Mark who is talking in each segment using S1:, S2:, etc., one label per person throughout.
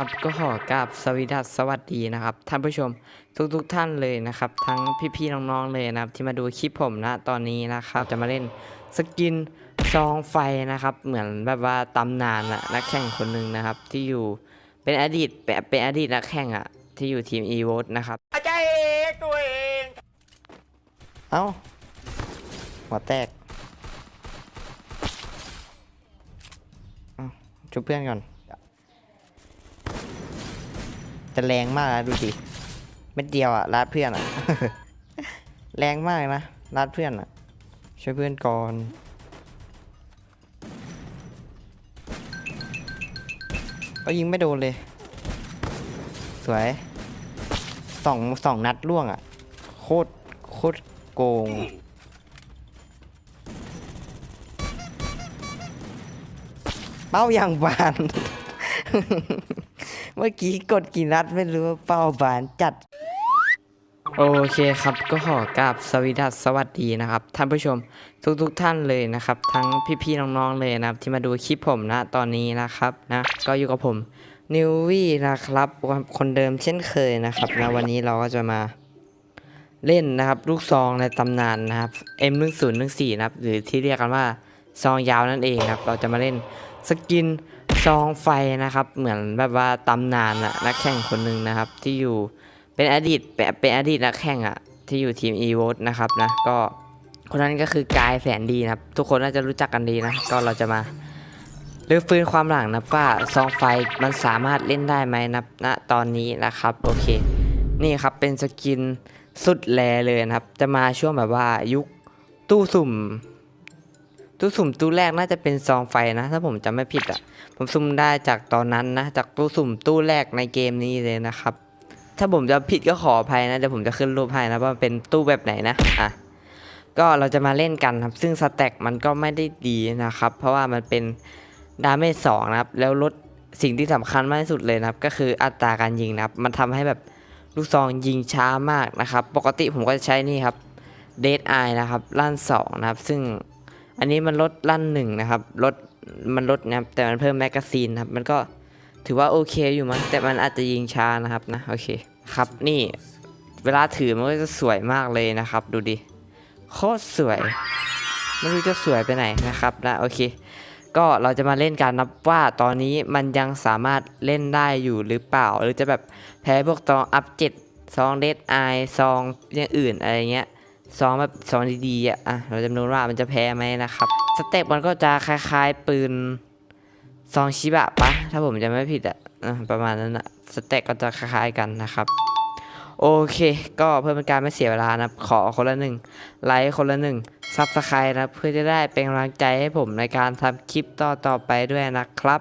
S1: ครับก็ขอกราบสวสดัสสวัสดีนะครับ ท่านผู้ชมทุกๆทท่านเลยนะครับ ทั้งพี่ๆน้องๆเลยนะครับ ที่มาดูคลิปผมนะตอนนี้นะครับ จะมาเล่นสกินซองไฟนะครับ เหมือนแบบว่าตำนานอะนักแข่งคนหนึ่งนะครับ ที่อยู่เป็นอดีตเป็นเป็นอดีตนักแข่งอะที่อยู่ทีม e v o t นะครับ
S2: อาจารย์เอกตัวเอง
S1: เอ้าหัวแตกเอ้าชุบเพื่อนก่อน จะแรงมากนะดูสิเม็ดเดียวอะลาดเพื่อนอะแรงมากนะลาดเพื่อนอะช่วยเพื่อนก่อนก็ยิงไม่โดนเลย สวยสองสองนัดล่วงอะโคตรโคตรโกงเป้าอย่างบาน เมื่อกี้กดกี่นัดไม่รู้เป้าบานจัด โอเคครับก็ขอกราบสวสดัสสวัสดีนะครับ ท่านผู้ชมทุกๆทท่านเลยนะครับ ทั้งพี่ๆน้องๆเลยนะครับที่มาดูคลิปผมนะตอนนี้นะครับนะก็อยู่กับผมนิววี่นะครับคนเดิมเช่นเคยนะครับนะวันนี้เราก็จะมาเล่นนะครับ ลูกซองในตำนานนะครับ M1014 นะครับหรือที่เรียกกันว่าซองยาวนั่นเองครับ เราจะมาเล่นสกิน ซองไฟนะครับ เหมือนแบบว่าตำนานอะนักแข่งคนหนึ่งนะครับ ที่อยู่เป็นอดีตเป็นอดีตนักแข่งอะที่อยู่ทีม e v o t นะครับนะก็คนนั้นก็คือกายแสนดีนะครับ ทุกคนน่าจะรู้จักกันดีนะ ก็เราจะมารื้อฟื้นความหลังนะว่าซองไฟมันสามารถเล่นได้ไหมนะณตอนนี้นะครับ โอเค นี่ครับเป็นสกินสุดแลเลยนะครับ จะมาช่วงแบบว่ายุคตู้สุ่ม ตู้สุ่มตู้แรกน่าจะเป็นซองไฟนะ ถ้าผมจำไม่ผิดอะ ผมสุ่มได้จากตอนนั้นนะ จากตู้สุ่มตู้แรกในเกมนี้เลยนะครับ ถ้าผมจะผิดก็ขออภัยนะเดี๋ยวผมจะขึ้นรูปให้นะว่าเป็นตู้แบบไหนนะอะก็เราจะมาเล่นกันครับ ซึ่งสแต็กมันก็ไม่ได้ดีนะครับ เพราะว่ามันเป็นดาเมจสองนะครับ แล้วลดสิ่งที่สำคัญมากที่สุดเลยนะครับ ก็คืออัตราการยิงนะครับ มันทำให้แบบลูกซองยิงช้ามากนะครับ ปกติผมก็จะใช้นี่ครับเดดไอนะครับลั่นสองนะครับ ซึ่ง อันนี้มันลดลั่นหนึ่งนะครับลดมันลดนะครับแต่มันเพิ่มแมกกาซีนครับมันก็ถือว่าโอเคอยู่มั้งแต่มันอาจจะยิงช้านะครับนะโอเคครับนี่เวลาถือมันก็จะสวยมากเลยนะครับ ดูดิโคตรสวยไม่รู้จะสวยไปไหนนะครับนะโอเค ก็เราจะมาเล่นกันนับว่าตอนนี้มันยังสามารถเล่นได้อยู่หรือเปล่า หรือจะแบบแพ้พวกตองอัพเจ็ดซองเดดไอซองอย่างอื่นอะไรเงี้ย ซองแบบซองดีๆอะอะเราจะมาดูว่ามันจะแพ้ไหมนะครับสเต็ปมันก็จะคล้ายๆปืนซองชิบะปะถ้าผมจะไม่ผิดอะประมาณนั้นอะสเต็ปก็จะคล้ายๆกันนะครับโอเค ก็เพื่อเป็นการไม่เสียเวลานะขอคนละหนึ่งไลค์คนละหนึ่งซับสไครต์นะเพื่อจะได้เป็นกำลังใจให้ผมในการทำคลิปต่อต่อๆไปด้วยนะครับ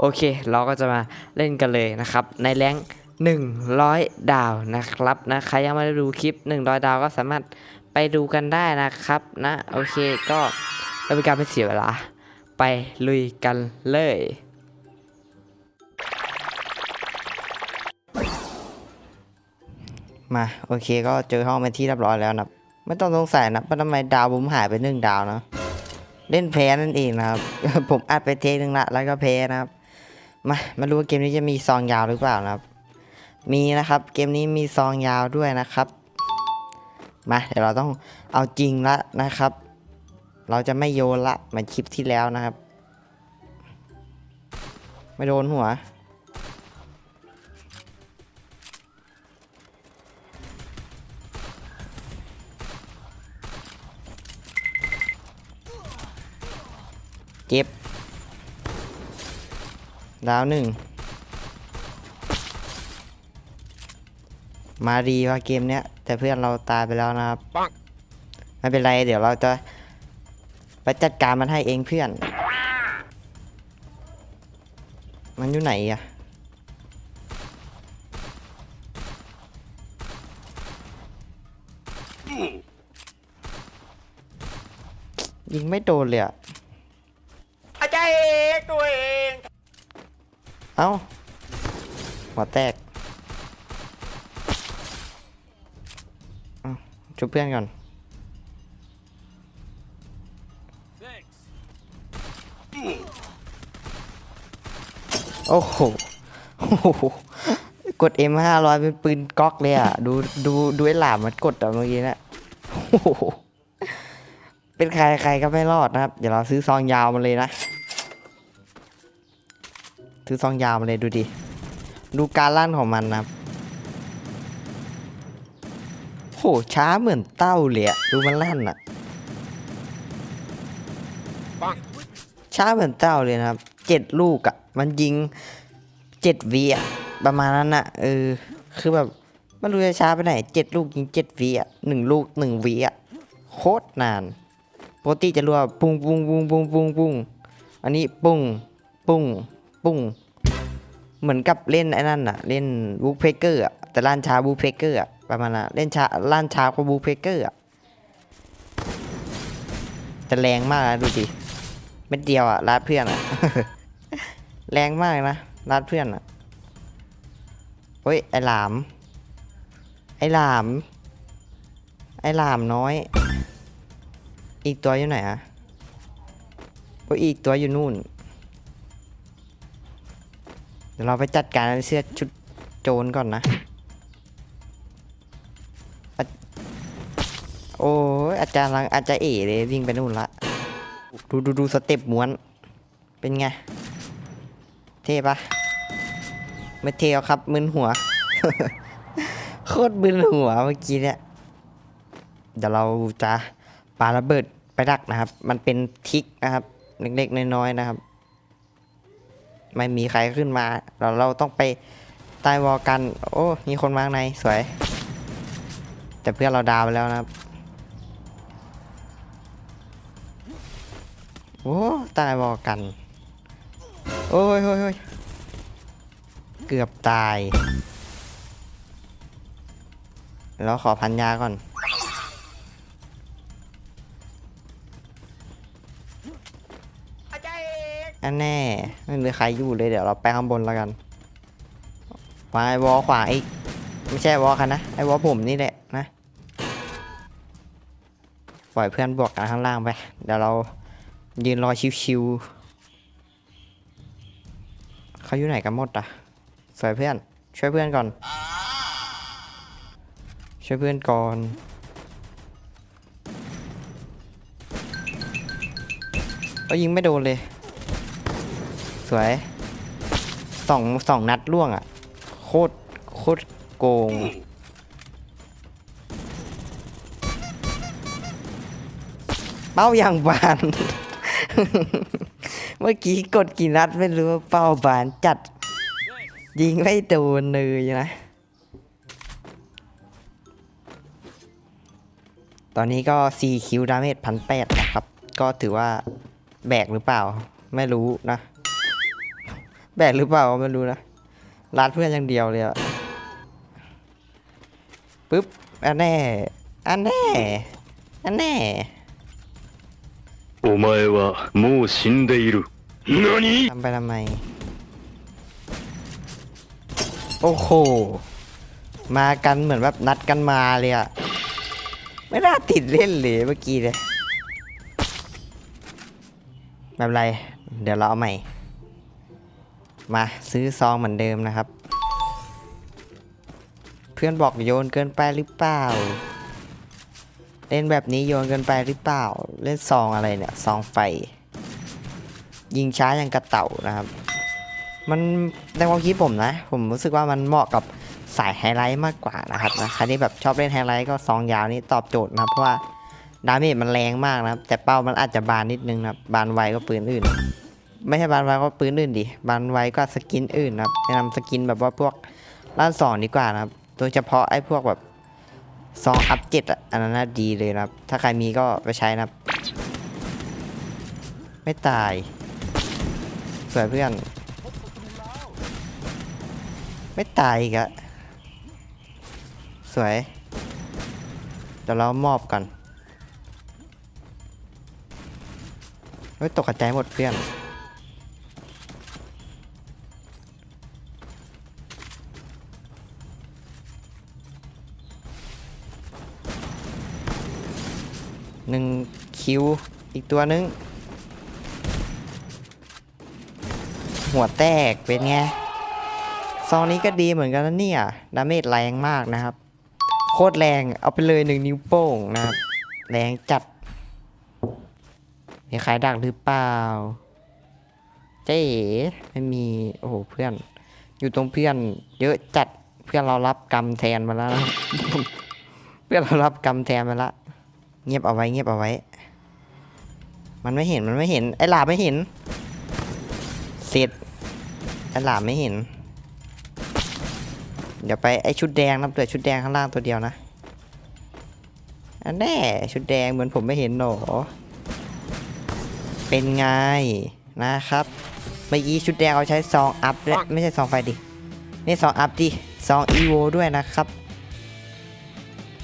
S1: โอเค เราก็จะมาเล่นกันเลยนะครับ ในแรง 100 ดาวนะครับนะใครยังไม่ได้ดูคลิป 100 ดาวก็สามารถไปดูกันได้นะครับนะโอเคก็ไม่เป็นการไปเสียเวลา ไปลุยกันเลยมาโอเคก็เจอห้องเป็นที่เรียบร้อยแล้วนะไม่ต้องสงสัยนะว่าทำไมดาวผมหายไปหนึ่งดาวนะเล่นแพ้นั่นเองนะครับ ผมอัดไปเทคหนึ่งละแล้วก็แพ้นะครับ มามาดูว่าเกมนี้จะมีซองยาวหรือเปล่านะครับ มีนะครับ เกมนี้มีซองยาวด้วยนะครับ มาเดี๋ยวเราต้องเอาจริงละนะครับ เราจะไม่โยนละเหมือนคลิปที่แล้วนะครับ ไม่โดนหัว เจ็บดาวหนึ่ง มาดีว่าเกมเนี้ยแต่เพื่อนเราตายไปแล้วนะครับไม่เป็นไรเดี๋ยวเราจะไปจัดการมันให้เองเพื่อน มันอยู่ไหนอะยิงไม่โดนเลยอะ
S2: อาจารย์เอกตัวเอง
S1: เอ้าหัวแตกเอ้า ชุบเพื่อนก่อน โอ้โหโอ้โหกด M ห้าร้อยเป็นปืนก๊อกเลยอะ ดูดูดูไอ้หลามมันกดอะเมื่อกี้นะโอ้โห เป็นใครใครก็ไม่รอดนะครับ เดี๋ยวเราซื้อซองยาวมาเลยนะ ซื้อซองยาวมาเลยดูดิ ดูการลั่นของมันนะครับ หช้าเหมือนเต้าเลยอะดูมันลั่นอะช้าเหมือนเต้าเลยนะครับเจ็ดลูกอะมันยิงเจ็ดวีอะประมาณนั้นอะเออ คือแบบไม่รู้จะช้าไปไหนเจ็ดลูกยิงเจ็ดวีอะหนึ่งลูกหนึ่งวีอะโคตรนานปกติจะรัวปุ้งปุ้งปุ้งปุ้งปุ้งปุ้งอันนี้ปุ้งปุ้งปุ้งเหมือนกับเล่นไอ้นั่นอะเล่นบูเพเกอร์อะแต่ล้านช้าบูเพเกอร์อะ ประมาณนั้นเล่นช้าล้านช้ากว่าบูเพเกอร์อะจะแรงมากนะดูดิเม็ดเดียวอะลาดเพื่อนอะแรงมากนะลาดเพื่อนอะเฮ้ยไอหลาม ไอหลาม ไอหลามน้อย อีกตัวอยู่ไหนอะโอ้ยอีกตัวอยู่นู่นเดี๋ยวเราไปจัดการเสื้อชุดโจรก่อนนะ อาจารย์ลังอาจารย์เอ๋เลยวิ่งไปนู่นละ ดูดูดูสเต็ปม้วน เป็นไง เท่ปะไม่เท่ครับมึนหัว โคตรมึนหัวเมื่อกี้เนี่ย เดี๋ยวเราจะปาระเบิดไปดักนะครับ มันเป็นทิกนะครับ เล็กๆน้อยๆนะครับ ไม่มีใครขึ้นมา เราเราต้องไปใต้วอลกัน โอ้ มีคนมาข้างในสวย แต่เพื่อนเราดาวไปแล้วนะครับ โอ้ใต้วอลกันโอ้ยโอ้ยโอ้ยเกือบตายเดี๋ยวเราขอพันยาก่อน
S2: อั
S1: นแน่ไม่มีใครอยู่เลยเดี๋ยวเราไปข้างบนแล้วกันวางไอ้วอลขวาอีกไม่ใช่วอลคันนะไอ้วอลผมนี่แหละนะ ปล่อยเพื่อนบวกกันข้างล่างไป เดี๋ยวเรา ยืนรอชิวๆเขาอยู่ไหนกันหมดอะสวยเพื่อน ช่วยเพื่อนก่อน ช่วยเพื่อนก่อนก็ยิงไม่โดนเลย สวยสองสองนัดล่วงอะ โคตรโคตรโกง เป้าอย่างบาน เมื่อกี้กดกี่นัดไม่รู้เป้าบานจัด ยิงไม่โดนเลยนะ ตอนนี้ก็ 4 คิวดาเมจพันแปดนะครับ ก็ถือว่าแบกหรือเปล่า ไม่รู้นะ แบกหรือเปล่าไม่รู้นะรัดเพื่อนอย่างเดียวเลยอะปึ๊บอันแน่อันแน่อันแน่
S3: お前はもう死んでいる。何
S1: ทำไปทำไม โอ้โห มากันเหมือนแบบนัดกันมาเลยอะไม่น่าติดเล่นเลยเมื่อกี้เลยไม่เป็นไร เดี๋ยวเราเอาใหม่ มาซื้อซองเหมือนเดิมนะครับ เพื่อนบอกโยนเกินไปหรือเปล่า เล่นแบบนี้โยนเกินไปหรือเปล่า เล่นซองอะไรเนี่ยซองไฟ ยิงช้าอย่างกระเต่านะครับ มันในความคิดผมนะ ผมรู้สึกว่ามันเหมาะกับสายไฮไลท์มากกว่านะครับนะใครที่แบบชอบเล่นไฮไลท์ก็ซองยาวนี่ตอบโจทย์นะครับเพราะว่าดาเมจมันแรงมากนะครับ แต่เป้ามันอาจจะบานนิดนึงนะครับบานไวก็ปืนอื่น ไม่ใช่บานไวก็ปืนอื่นดิบานไวก็สกินอื่นนะครับแนะนำสกินแบบว่าพวกล้านสองดีกว่านะครับ โดยเฉพาะไอ้พวกแบบ ซองอัพเจ็ดตอันนั้นน่าดีเลยนะครับ ถ้าใครมีก็ไปใช้นะครับ ไม่ตาย สวยเพื่อน ไม่ตายอีกอะสวย เดี๋ยวเรามอบก่อนเฮ้ยตกกระจายหมดเพื่อน หนึ่งคิวอีกตัวหนึง หัวแตกเป็นไง ซองนี้ก็ดีเหมือนกันนะเนี่ย ดาเมจแรงมากนะครับ โคตรแรงเอาไปเลยหนึ่งนิ้วโป้งนะครับ แรงจัด มีใครดักหรือเปล่า เจ๊ไม่มี โอ้โหเพื่อน อยู่ตรงเพื่อนเยอะจัดเพื่อนเรารับกรรมแทนมาแล้วนะ เพื่อนเรารับกรรมแทนมาละ เงียบเอาไว้เงียบเอาไว้ มันไม่เห็นมันไม่เห็น ไอ้หลาบไม่เห็น เสร็จ ไอ้หลาบไม่เห็น เดี๋ยวไปไอ้ชุดแดงนะเปลือชุดแดงข้างล่างตัวเดียวนะ อันแน่ชุดแดงเหมือนผมไม่เห็นหนอ เป็นไงนะครับเมื่อกี้ชุดแดงเอาใช้ซองอัพและไม่ใช่ซองไฟดิ นี่ซองอัพดิซองอีโวด้วยนะครับ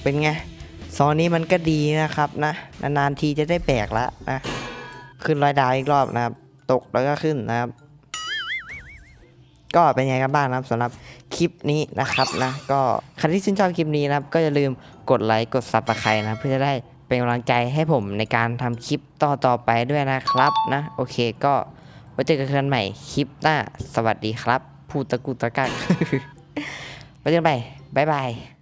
S1: เป็นไง ซอนี้มันก็ดีนะครับนะ นานๆทีจะได้แบกละนะ ขึ้นรอยดาวอีกรอบนะครับ ตกแล้วก็ขึ้นนะครับ ก็เป็นไงกันบ้างนะครับสำหรับคลิปนี้นะครับนะ ก็ใครที่ชื่นชอบคลิปนี้นะครับ ก็อย่าลืมกดไลค์กดซับสไครต์นะ เพื่อจะได้เป็นกำลังใจให้ผมในการทำคลิปต่อต่อๆไปด้วยนะครับนะ โอเคก็ไว้เจอกันใหม่คลิปหน้า สวัสดีครับ พูดตะกุตะกักไว้เจอกันใหม่บ๊ายบาย